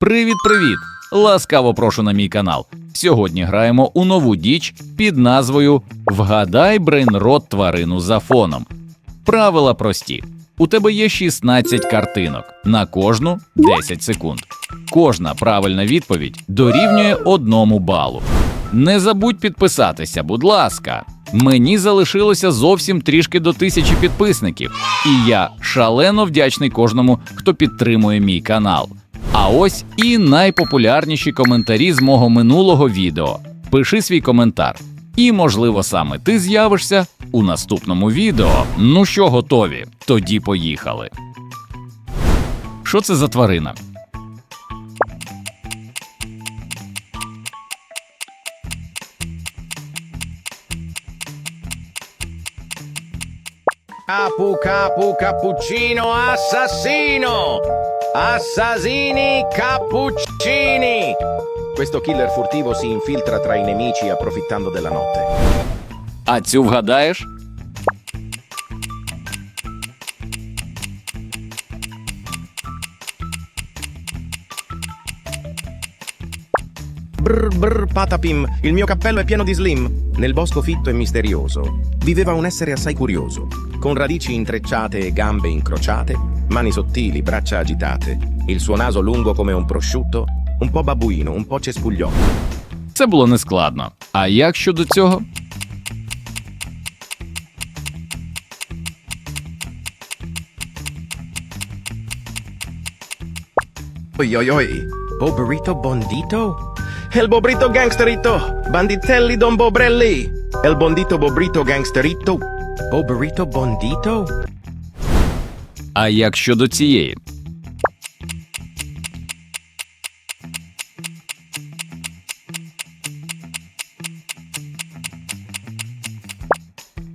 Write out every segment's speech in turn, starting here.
Привіт-привіт! Ласкаво прошу на мій канал. Сьогодні граємо у нову діч під назвою Вгадай брейнрот тварину за фоном. Правила прості. У тебе є 16 картинок, на кожну 10 секунд. Кожна правильна відповідь дорівнює одному балу. Не забудь підписатися, будь ласка. Мені залишилося зовсім трішки до тисячі підписників, і я шалено вдячний кожному, хто підтримує мій канал. А ось і найпопулярніші коментарі з мого минулого відео. Пиши свій коментар. І, можливо, саме ти з'явишся у наступному відео. Ну що, готові? Тоді поїхали. Що це за тварина? Capu capu cappuccino assassino! Assassini cappuccini! Questo killer furtivo si infiltra tra i nemici approfittando della notte. А цю вгадаєш? Brr brr patapim, il mio cappello è pieno di slim. Nel bosco fitto e misterioso viveva un essere assai curioso, Con radici intrecciate e gambe incrociate, mani sottili, braccia agitate, il suo naso lungo come un prosciutto, un po' babbuino, un po' cespuglione. Це було нескладно. А як щодо цього? Oi oi oi, Bobrito Bondito? El Bobrito Gangsterito, Banditelli Don Bobrelli, El Bondito Bobrito Gangsterito, Bobrito Bondito? А як щодо цієї?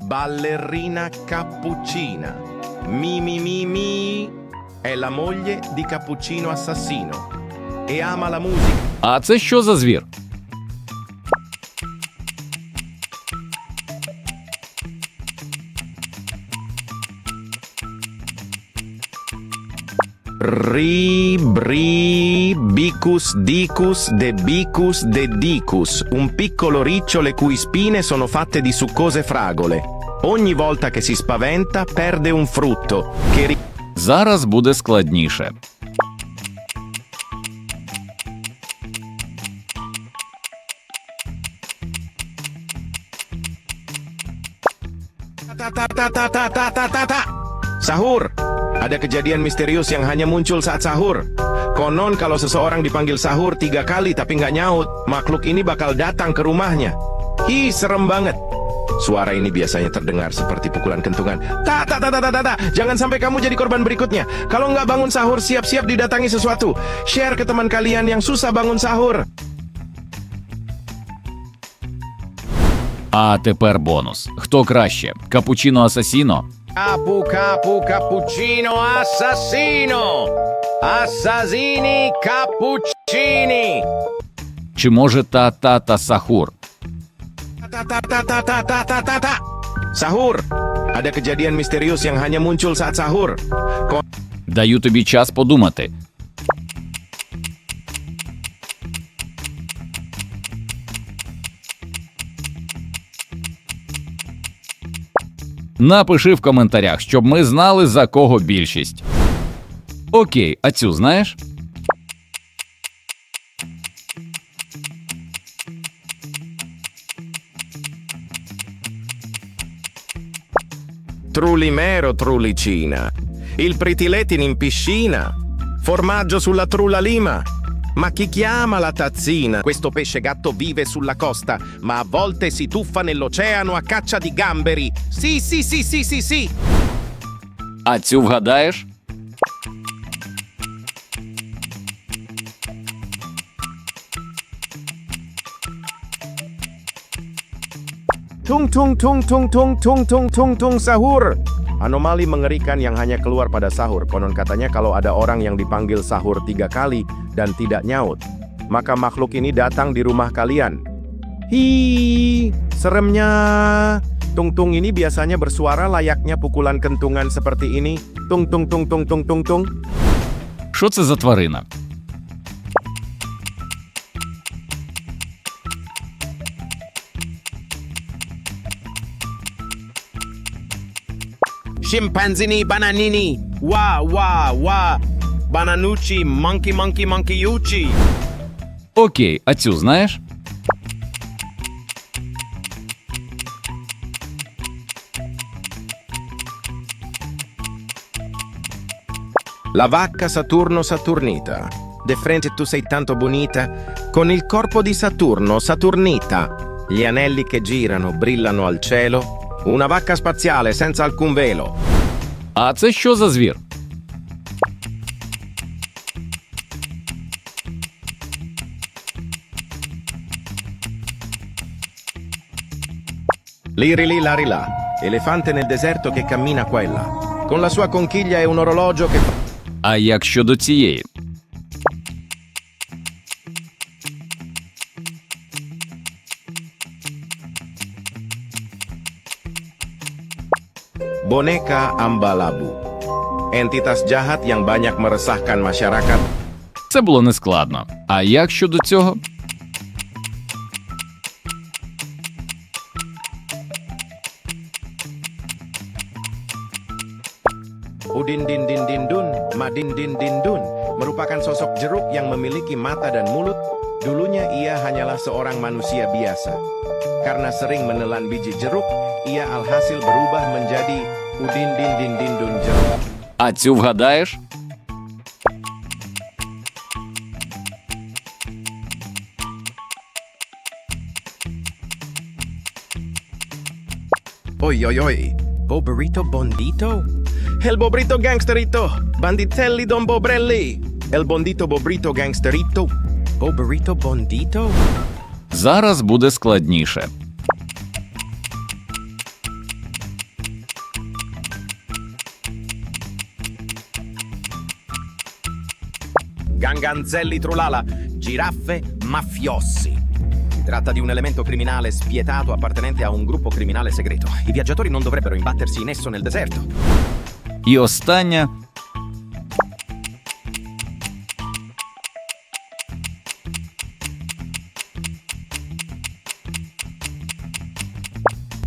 Ballerina Cappuccina, mi mi mi mi, è la moglie di Cappuccino Assassino e ama la musica. А це що за звір? Ri, bri, bicus, dicus, de bicus, de dicus, un piccolo riccio le cui spine sono fatte di succose fragole. Ogni volta che si spaventa perde un frutto, che ri- Зараз буде складніше. Ta, ta, ta, ta, ta, ta, ta, ta, ta. Sahur. Ada kejadian misterius yang hanya muncul saat sahur. Konon kalau seseorang dipanggil sahur tiga kali tapi nggak nyaut, makhluk ini bakal datang ke rumahnya. Ih, serem banget. Suara ini biasanya terdengar seperti pukulan kentungan. Ta, ta, ta, ta, ta, ta, ta. Jangan sampai kamu jadi korban berikutnya. Kalau nggak bangun sahur, siap-siap didatangi sesuatu. Share ke teman kalian yang susah bangun sahur. А тепер бонус. Хто краще? Капучино Асасіно? Capu capu cappuccino assassino! Assassini cappuccini! Чи може та та та Сахур? Ta ta ta ta ta ta ta ta ta. Sahur. Ada kejadian misterius yang hanya muncul saat sahur. Ko- Даю тобі час подумати. Напиши в коментарях, щоб ми знали за кого більшість. Окей, а цю знаєш? Il pretiletin in piscina. Formaggio sulla trulla lima. Ma chi chiama la tazzina? Questo pesce gatto vive sulla costa, ma a volte si tuffa nell'oceano a caccia di gamberi. Sì, sì, sì, sì, sì, sì. А цю вгадаєш? Tung tung tung tung tung tung tung tung tung sahur. Anomali mengerikan yang hanya keluar pada sahur. Konon katanya kalau ada orang yang dipanggil sahur tiga kali dan tidak nyaut, maka makhluk ini datang di rumah kalian. Hi, seremnya. Tung tung ini biasanya bersuara layaknya pukulan kentungan seperti ini. Tung tung tung tung tung tung tung. Що це за тварина? Chimpanzini bananini. Wa wa wa. Bananucci monkey monkey monkey uchi. Окей, а цю знаєш? La vacca Saturno Saturnita. De frente tu sei tanto bonita, con il corpo di Saturno Saturnita. Gli anelli che girano brillano al cielo. Una vacca spaziale senza alcun velo. А це що за звір? Лірілі ларіла. Elefante nel deserto che cammina qua e là. Con la sua conchiglia e un orologio che. А як щодо цієї? Boneka Ambalabu. Entitas jahat yang banyak meresahkan masyarakat. Це було нескладно. А як щодо цього? Udin din din din dun, madin din din dun, merupakan sosok jeruk yang memiliki mata dan mulut. Dulunya ia hanyalah seorang manusia biasa. Karena sering menelan biji jeruk, ia alhasil berubah menjadi Udin din din din dun jeruk. А цю вгадаєш? Oi oi oi, Boberito Bondito? El Bobrito Gangsterito, Banditelli Don Bobrelli. El Bondito Bobrito Gangsterito, Boberito Bondito? Зараз буде складніше. Ganganzelli trulala. Giraffe mafiosi. Si tratta di un elemento criminale spietato appartenente a un gruppo criminale segreto. I viaggiatori non dovrebbero imbattersi in esso nel deserto. І остання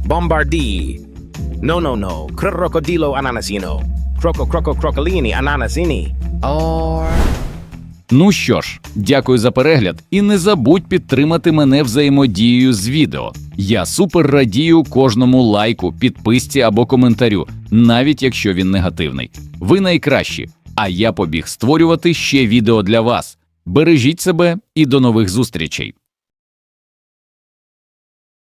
Bombardii. No no no, Crocodilo Ananasino. Croco Croco Crocolini Ananasini. Or... Ну що ж, дякую за перегляд і не забудь підтримати мене взаємодією з відео. Я супер радію кожному лайку, підписці або коментарю, навіть якщо він негативний. Ви найкращі, а я побіг створювати ще відео для вас. Бережіть себе і до нових зустрічей!